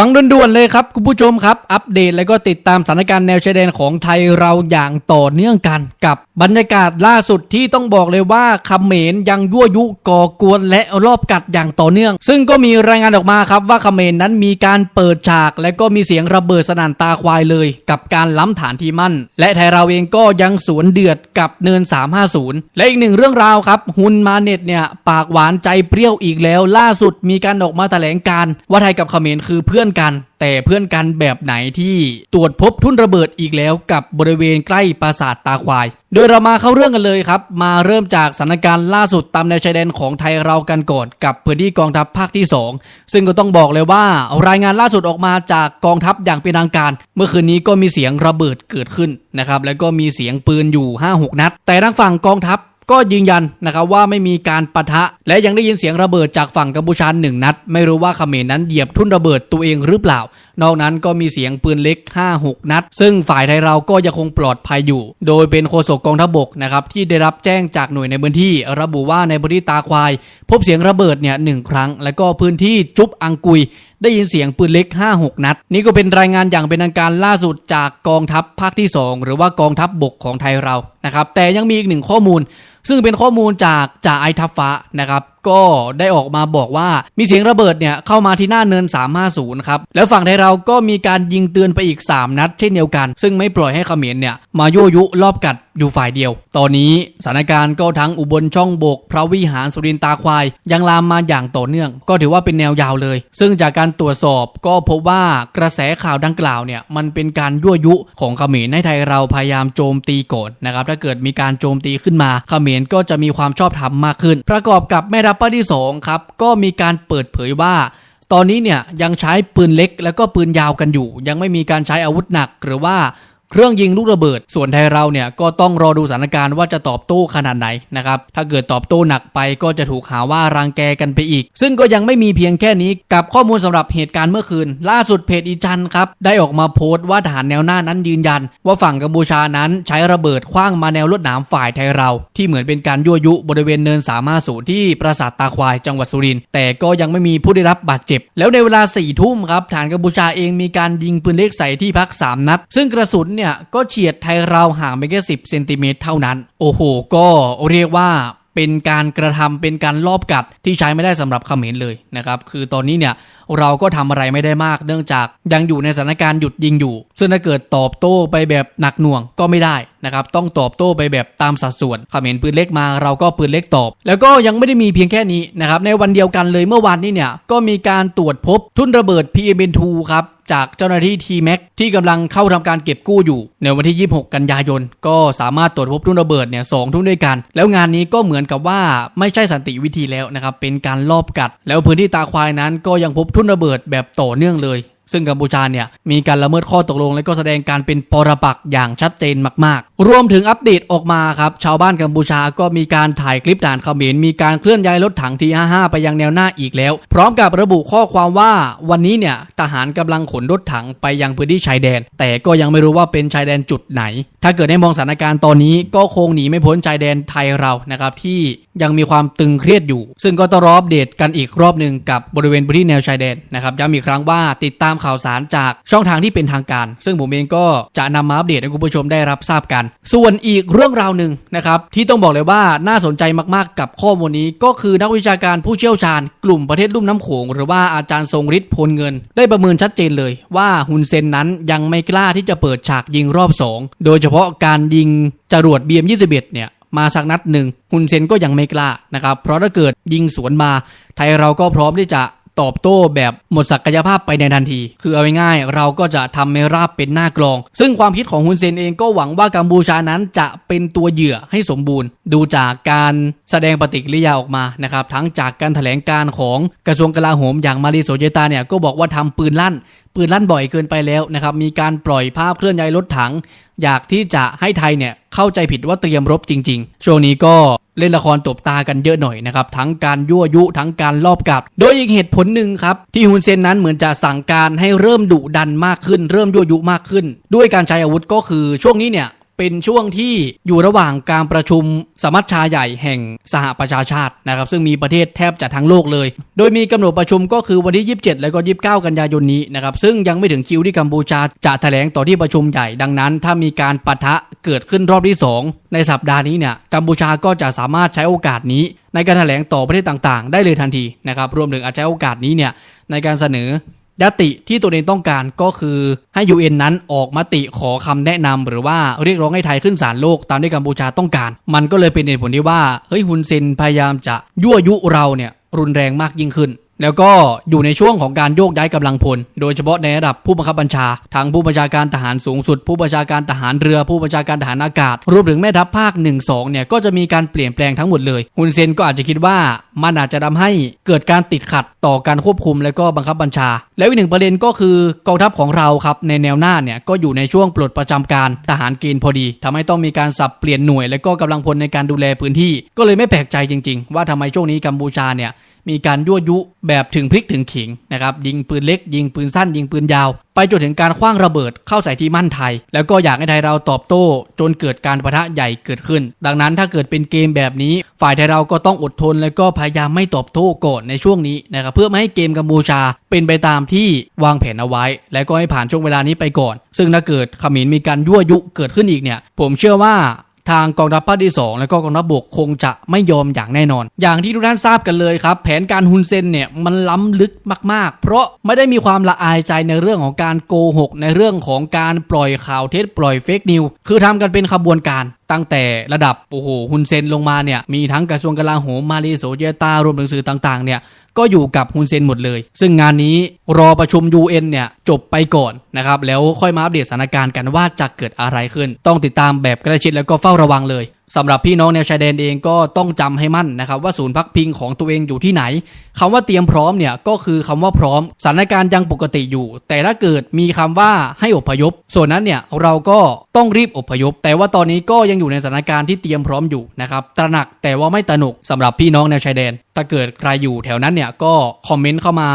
ฟังด่วนๆเลยครับคุณผู้ชมครับ อัปเดตแล้วก็ติดตามสถานการณ์แนวชายแดนของไทยเราอย่างต่อเนื่องกันกับ บรรยากาศล่าสุดที่ต้องบอกเลยว่าเขมรยังยั่วยุก่อกวนและรอบกัดอย่างต่อเนื่อง ซึ่งก็มีรายงานออกมาครับว่าเขมรนั้นมีการเปิดฉาก และก็มีเสียงระเบิดสนั่นตาควายเลย กับการล้ำฐานที่มั่น และไทยเราเองก็ยังสวนเดือดกับเนิน 350 และอีกหนึ่งเรื่องราวครับฮุนมาเน็ตเนี่ยปากหวานใจเปรี้ยวอีกแล้ว ล่าสุดมีการออกมาแถลงการ์ว่าไทยกับเขมรคือเพื่อนกันแต่เพื่อนกันแบบไหนที่ตรวจพบทุ่นระเบิดอีกแล้วกับบริเวณใกล้ปราสาทตาควาย โดยเรามาเข้าเรื่องกันเลยครับ มาเริ่มจากสถานการณ์ล่าสุดตามแนวชายแดนของไทยเรากันก่อนกับพื้นที่กองทัพภาคที่ 2 ซึ่งก็ต้องบอกเลยว่ารายงานล่าสุดออกมาจากกองทัพอย่างเป็นทางการ เมื่อคืนนี้ก็มีเสียงระเบิดเกิดขึ้นนะครับแล้วก็มีเสียงปืนอยู่ 5-6 นัด แต่ทางฝั่งกองทัพ ก็ยืนยันนะครับว่าไม่มีการปะทะ และยังได้ยินเสียงระเบิดจากฝั่งกัมพูชาหนึ่งนัด ไม่รู้ว่าเขมรนั้นเหยียบทุ่นระเบิดตัวเองหรือเปล่า นอกนั้นก็มีเสียงปืนเล็ก 5-6 นัด ซึ่งฝ่ายไทยเราก็ยังคงปลอดภัยอยู่ โดยเป็นโฆษกกองทัพบกนะครับที่ได้รับแจ้งจากหน่วยในพื้นที่ ระบุว่าในพื้นที่ตาควาย พบเสียงระเบิดเนี่ยหนึ่งครั้ง แล้วก็พื้นที่จุบอังกุยได้ยินเสียงปืนเล็ก 5-6 นัด นี่ก็เป็นรายงานอย่างเป็นทางการล่าสุดจากกองทัพภาคที่ 2 หรือว่ากองทัพบบกของไทยเรานะครับแต่ยังมีอีกหนึ่งข้อมูล ซึ่งเป็นข้อมูลจากจ่าไอทัฟฟ้านะครับก็ได้ออกมาบอกว่ามีเสียงระเบิดเนี่ยเข้ามาที่หน้าเนิน 350 ครับ แล้วฝั่งไทยเราก็มีการยิงเตือนไปอีก 3 นัดเช่นเดียวกัน ซึ่งไม่ปล่อยให้เขมรเนี่ยมายั่วยุรอบกัดอยู่ฝ่ายเดียว ตอนนี้สถานการณ์ก็ทั้งอุบลช่องบก พระวิหารสุรินตาควาย ยังลามมาอย่างต่อเนื่อง ก็ถือว่าเป็นแนวยาวเลย ซึ่งจากการตรวจสอบก็พบว่ากระแสข่าวดังกล่าวเนี่ยมันเป็นการยั่วยุของเขมรให้ไทยเราพยายามโจมตีก่อนนะครับถ้าเกิดมีการโจมตีขึ้นมาเขมรก็จะมีความชอบธรรมมากขึ้น ประกอบกับแม่ทัพภาคที่สองครับก็มีการเปิดเผยว่าตอนนี้เนี่ยยังใช้ปืนเล็กแล้วก็ปืนยาวกันอยู่ ยังไม่มีการใช้อาวุธหนักหรือว่า เครื่องยิงลูกระเบิด ส่วนไทยเราเนี่ยก็ต้องรอดูสถานการณ์ว่าจะตอบโต้ขนาดไหนนะครับถ้าเกิดตอบโต้หนักไปก็จะถูกหาว่ารังแกกันไปอีก ซึ่งก็ยังไม่มีเพียงแค่นี้กับข้อมูลสำหรับเหตุการณ์เมื่อคืน ล่าสุดเพจอีจันครับได้ออกมาโพสต์ว่าทหารแนวหน้านั้นยืนยัน ว่าฝั่งกัมพูชานั้นใช้ระเบิดคว้างมาแนวลวดหนามฝ่ายไทยเรา ที่เหมือนเป็นการยั่วยุบริเวณเนินสามาสูที่ปราสาทตาควายจังหวัดสุรินทร์แต่ก็ยังไม่มีผู้ได้รับบาดเจ็บ แล้วในเวลาสี่ทุ่มครับทหารกัมพูชาเองมีการยิงปืนเล็กใส่ที่พัก 3 นัด ซึ่งกระสุนเนี่ยก็เฉียดไทยเราห่างไปแค่สิบเซนติเมตรเท่านั้น โอ้โห ก็เรียกว่าเป็นการกระทำเป็นการลอบกัดที่ใช้ไม่ได้สำหรับเขมรเลยนะครับคือตอนนี้เนี่ยเราก็ทำอะไรไม่ได้มากเนื่องจากยังอยู่ในสถานการณ์หยุดยิงอยู่ ซึ่งถ้าเกิดตอบโต้ไปแบบหนักหน่วงก็ไม่ได้นะครับต้องตอบโต้ไปแบบตามสัดส่วนเขมรปืนเล็กมาเราก็ปืนเล็กตอบ แล้วก็ยังไม่ได้มีเพียงแค่นี้นะครับในวันเดียวกันเลยเมื่อวานนี้เนี่ยก็มีการตรวจพบทุ่นระเบิด PM2 ครับ จากเจ้าหน้าที่ทีแม็กที่กำลังเข้าทำการเก็บกู้อยู่ ในวันที่ 26 กันยายน ก็สามารถตรวจพบทุ่นระเบิดเนี่ยสองทุ่นด้วยกัน แล้วงานนี้ก็เหมือนกับว่าไม่ใช่สันติวิธีแล้วนะครับเป็นการลอบกัด แล้วพื้นที่ตาควายนั้นก็ยังพบทุ่นระเบิดแบบต่อเนื่องเลย ซึ่งกัมพูชาเนี่ยมีการละเมิดข้อตกลง และก็แสดงการเป็นปรปักษ์อย่างชัดเจนมาก ๆ รวมถึงอัปเดตออกมาครับ ชาวบ้านกัมพูชาก็มีการถ่ายคลิปด่านเขมรมีการเคลื่อนย้ายรถถังที55ไปยังแนวหน้าอีกแล้ว พร้อมกับระบุข้อความว่าวันนี้เนี่ยทหารกำลังขนรถถังไปยังพื้นที่ชายแดน แต่ก็ยังไม่รู้ว่าเป็นชายแดนจุดไหน ถ้าเกิดได้มองสถานการณ์ตอนนี้ก็คงหนีไม่พ้นชายแดนไทยเรานะครับที่ยังมีความตึงเครียดอยู่ ซึ่งก็ต้องรออัปเดตกันอีกรอบหนึ่งกับบริเวณพื้นที่แนวชายแดนนะครับย้ำอีกครั้งว่าติดตามข่าวสารจากช่องทางที่เป็นทางการ ซึ่งผมเองก็จะนำมาอัปเดตให้คุณผู้ชมได้รับทราบกัน ส่วนอีกเรื่องราวหนึ่งนะครับที่ต้องบอกเลยว่าน่าสนใจมากๆกับข้อมูลนี้ก็คือนักวิชาการผู้เชี่ยวชาญ กลุ่มประเทศลุ่มน้ำโขงหรือว่าอาจารย์ทรงฤทธิ์พลเงิน ได้ประเมินชัดเจนเลยว่าฮุนเซนนั้นยังไม่กล้าที่จะเปิดฉากยิงรอบสองโดยเฉพาะการยิงจรวด BM21 เนี่ยมาสักนัดหนึ่งฮุนเซนก็ยังไม่กล้านะครับ เพราะถ้าเกิดยิงสวนมา ไทยเราก็พร้อมที่จะ ตอบโต้แบบหมดศักยภาพไปในทันที คือเอาง่ายๆเราก็จะทำให้ราบเป็นหน้ากลอง ซึ่งความคิดของฮุนเซนเองก็หวังว่ากัมพูชานั้นจะเป็นตัวเหยื่อให้สมบูรณ์ ดูจากการแสดงปฏิกิริยาออกมานะครับทั้งจากการถแถลงการของกระทรวงกลาโหมอย่างมารีโซเจตาเนี่ยก็บอกว่าทำปืนลั่น ปืนลั่นบ่อยเกินไปแล้วนะครับ มีการปล่อยภาพเคลื่อนย้ายรถถัง อยากที่จะให้ไทยเนี่ยเข้าใจผิดว่าเตรียมรบจริง ๆ ช่วงนี้ก็เล่นละครตบตากันเยอะหน่อยนะครับ ทั้งการยั่วยุทั้งการลอบกัด โดยอีกเหตุผลหนึ่งครับ ที่ฮุนเซนนั้นเหมือนจะสั่งการให้เริ่มดุดันมากขึ้น เริ่มยั่วยุมากขึ้น ด้วยการใช้อาวุธก็คือช่วงนี้เนี่ย เป็นช่วงที่อยู่ระหว่างการประชุมสมัชชาใหญ่แห่งสหประชาชาตินะครับซึ่งมีประเทศแทบจะทั้งโลกเลย โดยมีกำหนดประชุมก็คือวันที่ 27 แล้วก็ 29 กันยายนนี้นะครับซึ่งยังไม่ถึงคิวที่กัมพูชาจะแถลงต่อที่ประชุมใหญ่ดังนั้น ถ้ามีการปะทะเกิดขึ้นรอบที่ 2 ในสัปดาห์นี้เนี่ยกัมพูชาก็จะสามารถใช้โอกาสนี้ในการแถลงต่อประเทศต่างๆ ได้เลยทันทีนะครับรวมถึงอาจจะใช้โอกาสนี้เนี่ยในการเสนอ ยติที่ตัวเองต้องการก็คือให้ UN นั้นออกมติขอคำแนะนำหรือว่าเรียกร้องให้ไทยขึ้นศาลโลกตามที่กัมพูชาต้องการ มันก็เลยเป็นเหตุผลที่ว่าเฮ้ยฮุนเซนพยายามจะยั่วยุเราเนี่ยรุนแรงมากยิ่งขึ้น แล้วก็อยู่ในช่วงของการโยกย้ายกำลังพล โดยเฉพาะในระดับผู้บังคับบัญชาทางผู้บัญชาการทหารสูงสุด ผู้บัญชาการทหารเรือผู้บัญชาการทหารอากาศ รวมถึงแม่ทัพภาค1 2เนี่ยก็จะมีการเปลี่ยนแปลงทั้งหมดเลยฮุนเซนก็อาจจะคิดว่า มันอาจจะทำให้เกิดการติดขัดต่อการควบคุมและก็บังคับบัญชา แล้วอีกหนึ่งประเด็นก็คือกองทัพของเราครับในแนวหน้าเนี่ยก็อยู่ในช่วงปลดประจำการทหารเกณฑ์พอดีทำให้ต้องมีการสับเปลี่ยนหน่วย และก็กำลังพลในการดูแลพื้นที่ ก็เลยไม่แปลกใจจริง ๆ ว่าทำไมช่วงนี้กัมพูชาเนี่ยมีการยั่วยุแบบถึงพริกถึงขิงนะครับยิงปืนเล็ก ยิงปืนสั้น ยิงปืนยาว ไปจนถึงการคว้างระเบิดเข้าใส่ที่มั่นไทย แล้วก็อยากให้ไทยเราตอบโต้ จนเกิดการประทะใหญ่เกิดขึ้น ดังนั้นถ้าเกิดเป็นเกมแบบนี้ ฝ่ายไทยเราก็ต้องอดทน และก็พยายามไม่ตอบโต้ก่อนในช่วงนี้นะครับเพื่อไม่ให้เกมกัมพูชาเป็นไปตามที่วางแผนเอาไว้ และก็ให้ผ่านช่วงเวลานี้ไปก่อน ซึ่งถ้าเกิดขมรมีการยั่วยุเกิดขึ้นอีกเนี่ย ผมเชื่อว่าทางกองทัพภาคที่ 2 และก็กองทัพบกคงจะไม่ยอมอย่างแน่นอน อย่างที่ทุกท่านทราบกันเลยครับ แผนการฮุนเซนเนี่ยมันล้ำลึกมาก ๆ เพราะไม่ได้มีความละอายใจในเรื่องของการโกหก ในเรื่องของการปล่อยข่าวเท็จปล่อยเฟกนิว คือทำกันเป็นขบวนการตั้งแต่ระดับโอ้โหฮุนเซนลงมาเนี่ยมีทั้งกระทรวงกลาโหมมาเลโซเยตารวมถึงสื่อต่างๆเนี่ยก็อยู่กับฮุนเซนหมดเลย ซึ่งงานนี้รอประชุม UN เนี่ยจบไปก่อนนะครับแล้วค่อยมาอัปเดตสถานการณ์กันว่าจะเกิดอะไรขึ้น ต้องติดตามแบบใกล้ชิดแล้วก็เฝ้าระวังเลย สำหรับพี่น้องแนวชายแดนเองก็ต้องจำให้มั่นนะครับว่าศูนย์พักพิงของตัวเองอยู่ที่ไหนคำว่าเตรียมพร้อมเนี่ยก็คือคำว่าพร้อมสถานการณ์ยังปกติอยู่ แต่ถ้าเกิดมีคำว่าให้อพยพ ส่วนนั้นเนี่ยเราก็ต้องรีบอพยพ แต่ว่าตอนนี้ก็ยังอยู่ในสถานการณ์ที่เตรียมพร้อมอยู่นะครับตระหนักแต่ว่าไม่ตระหนกสำหรับพี่น้องแนวชายแดน ถ้าเกิดใครอยู่แถวนั้นเนี่ยก็คอมเมนต์เข้ามา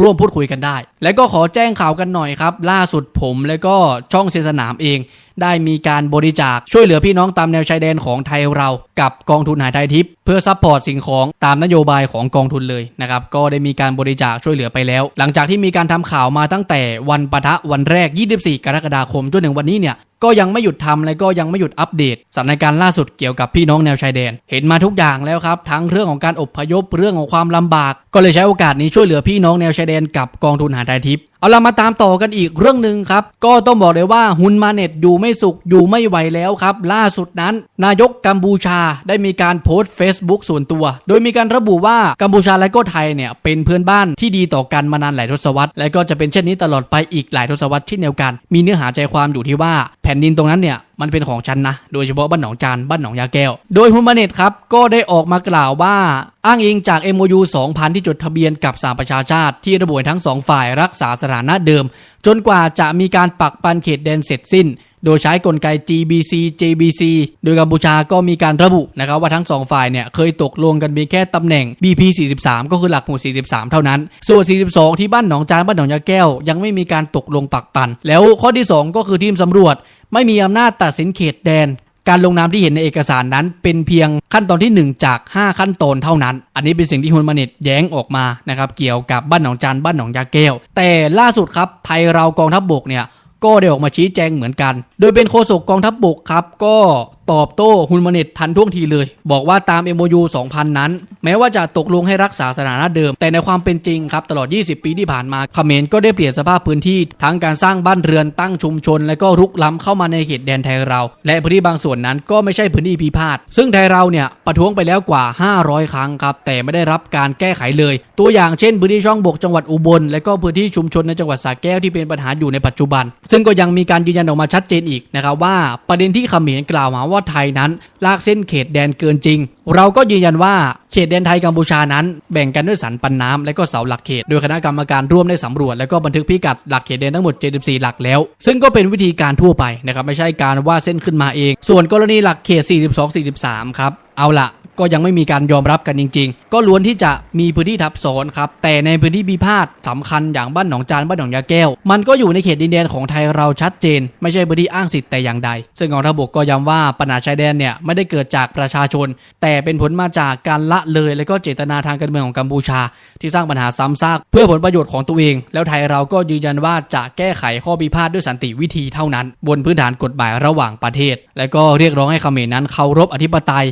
ร่วมพูดคุยกันได้ และก็ขอแจ้งข่าวกันหน่อยครับ ล่าสุดผมและก็ช่องเซนสนามเอง ได้มีการบริจาคช่วยเหลือพี่น้องตามแนวชายแดนของไทยเรากับกองทุนหายไทยทิพย์เพื่อซัพพอร์ตสิ่งของตามนโยบายของกองทุนเลยนะครับก็ได้มีการบริจาคช่วยเหลือไปแล้ว หลังจากที่มีการทำข่าวมาตั้งแต่วันปะทะวันแรก 24 กรกฎาคมจนถึงวันนี้เนี่ยก็ยังไม่หยุดทำและก็ยังไม่หยุดอัปเดตสถานการณ์ล่าสุดเกี่ยวกับพี่น้องแนวชายแดน เห็นมาทุกอย่างแล้วครับ ทั้งเรื่องของการอบพยพเรื่องของความลำบาก ก็เลยใช้โอกาสนี้ช่วยเหลือพี่น้องแนวชายแดนกับกองทุนหาไทยทิพย์ เอาเรามาตามต่อกันอีกเรื่องหนึ่งครับ ก็ต้องบอกเลยว่าฮุนมาเน็ตอยู่ไม่สุขอยู่ไม่ไหวแล้วครับ ล่าสุดนั้น นายกกัมพูชาได้มีการโพสต์ Facebook ส่วนตัว โดยมีการระบุว่ากัมพูชาและก็ไทยเนี่ยเป็นเพื่อนบ้านที่ดีต่อกันมานานหลายทศวรรษและก็จะเป็นเช่นนี้ตลอดไปอีกหลายทศวรรษเช่นเดียวกัน มีเนื้อหาใจความอยู่ที่ว่าแผ่นดินตรงนั้นเนี่ยมันเป็นของฉันนะ โดยเฉพาะบ้านหนองจานบ้านหนองยาแก้ว โดยฮุนมาเน็ตครับ ก็ได้ออกมากล่าวว่า อ้างอิงจาก MOU 2000 ที่จดทะเบียนกับสหประชาชาติ ที่ระบุทั้งสองฝ่ายรักษาสถานะเดิม จนกว่าจะมีการปักปันเขตแดนเสร็จสิ้น โดยใช้กลไก GBC JBC โดยกัมพูชาก็มีการระบุนะครับว่าทั้งสองฝ่ายเนี่ยเคยตกลงกันเพียงแค่ตำแหน่ง BP 43ก็คือหลักหมู่43 เท่านั้น ส่วน 42 ที่บ้านหนองจานบ้านหนองยาแก้ว ยังไม่มีการตกลงปักปัน แล้วข้อที่ 2 ก็คือทีมสำรวจ ไม่มีอำนาจตัดสินเขตแดน การลงนามที่เห็นในเอกสารนั้นเป็นเพียงขั้นตอนที่ 1 จาก 5 ขั้นตอนเท่านั้น อันนี้เป็นสิ่งที่ฮุนมาเน็ตแย้งออกมานะครับเกี่ยวกับบ้านหนองจานบ้านหนองยาแก้ว แต่ล่าสุดครับไทยเรากองทัพบบกเนี่ยก็ได้ออกมาชี้แจงเหมือนกัน โดยเป็นโฆษกกองทัพบบกครับก็ตอบโต้ฮุนมาเน็ตทันท่วงทีเลย บอกว่าตาม MOU 2000 นั้น แม้ว่าจะตกลงให้รักษาสถานะเดิม แต่ในความเป็นจริงครับ ตลอด 20 ปีที่ผ่านมาเขมรก็ได้เปลี่ยนสภาพพื้นที่ ทั้งการสร้างบ้านเรือนตั้งชุมชน และก็รุกล้ำเข้ามาในเขตแดนไทยเรา และพื้นที่บางส่วนนั้นก็ไม่ใช่พื้นที่พิพาทซึ่งไทยเราเนี่ยประท้วงไปแล้วกว่า 500 ครั้งครับแต่ไม่ได้รับการแก้ไขเลย ตัวอย่างเช่นพื้นที่ช่องบกจังหวัดอุบล และก็พื้นที่ชุมชนในจังหวัดสระแก้วที่เป็นปัญหาอยู่ในปัจจุบัน ซึ่งก็ยังมีการยืนยันออกมาชัดเจนอีกนะครับว่าประเด็นที่เขมรกล่าวหาว่าว่าไทยนั้นลากเส้นเขตแดนเกินจริง เราก็ยืนยันว่าเขตแดนไทยกัมพูชานั้นแบ่งกันด้วยสันปันน้ำและก็เสาหลักเขต โดยคณะกรรมการร่วมได้สำรวจ และก็บันทึกพิกัดหลักเขตแดนทั้งหมด 74 หลักแล้ว ซึ่งก็เป็นวิธีการทั่วไปนะครับไม่ใช่การว่าเส้นขึ้นมาเอง ส่วนกรณีหลักเขต 42 43 ครับเอาละ ก็ยังไม่มีการยอมรับกันจริง ๆ ก็ล้วนที่จะมีพื้นที่ทับซ้อนครับ แต่ในพื้นที่พิพาทสำคัญอย่างบ้านหนองจานบ้านหนองยาแก้ว มันก็อยู่ในเขตดินแดนของไทยเราชัดเจน ไม่ใช่พื้นที่อ้างสิทธิ์แต่อย่างใด ซึ่งกองทัพบกก็ย้ำว่าปัญหาชายแดนเนี่ยไม่ได้เกิดจากประชาชน แต่เป็นผลมาจากการละเลยและก็เจตนาทางการเมืองของกัมพูชา ที่สร้างปัญหาซ้ำซากเพื่อผลประโยชน์ของตัวเอง แล้วไทยเราก็ยืนยันว่าจะแก้ไขข้อพิพาทด้วยสันติวิธีเท่านั้น บนพื้นฐานกฎหมายระหว่างประเทศ และก็เรียกร้องให้เขมรนั้นเคารพอธิปไตย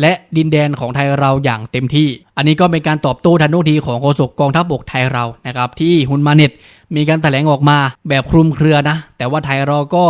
และดินแดนของไทยเราอย่างเต็มที่ อันนี้ก็เป็นการตอบโต้ทันท่วงทีของโฆษกกองทัพบกไทยเรานะครับที่ฮุนมาเน็ตมีการแถลงออกมาแบบคลุมเครือนะ แต่ว่าไทยเราก็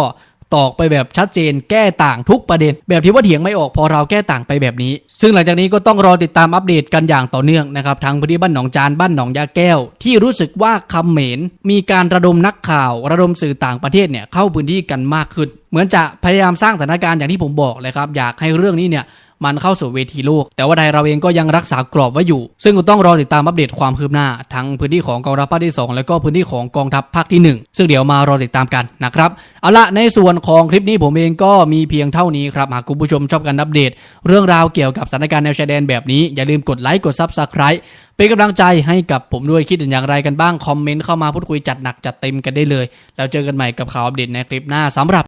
ตอกไปแบบชัดเจนแก้ต่างทุกประเด็น แบบที่ว่าเถียงไม่ออกพอเราแก้ต่างไปแบบนี้ ซึ่งหลังจากนี้ก็ต้องรอติดตามอัปเดตกันอย่างต่อเนื่องนะครับทางพื้นที่บ้านหนองจานบ้านหนองยาแก้ว ที่รู้สึกว่าคำเหม็นมีการระดมนักข่าว ระดมสื่อต่างประเทศเนี่ยเข้าพื้นที่กันมากขึ้น เหมือนจะพยายามสร้างสถานการณ์อย่างที่ผมบอกเลยครับอยากให้เรื่องนี้เนี่ย มันเข้าสู่เวทีโลก แต่ว่าไทยเราเองก็ยังรักษากรอบไว้อยู่ ซึ่งต้องรอติดตามอัปเดตความคืบหน้า ทั้งพื้นที่ของกองทัพภาคที่ 2 แล้วก็พื้นที่ของกองทัพภาคที่ 1 ซึ่งเดี๋ยวมารอติดตามกันนะครับเอาละในส่วนของคลิปนี้ผมเองก็มีเพียงเท่านี้ครับหากคุณผู้ชมชอบการอัปเดต เรื่องราวเกี่ยวกับสถานการณ์แนวชายแดนแบบนี้อย่าลืมกดไลค์กดซับสไคร b ์เป็นกำลังใจให้กับผมด้วยคิดเห็นอย่างไรกันบ้างคอมเมนต์เข้ามาพูดคุยจัดหนักจัดเต็มกันได้เลย แล้วเจอกันใหม่กับข่าวอัปเดตในคลิปหน้าสำหรับ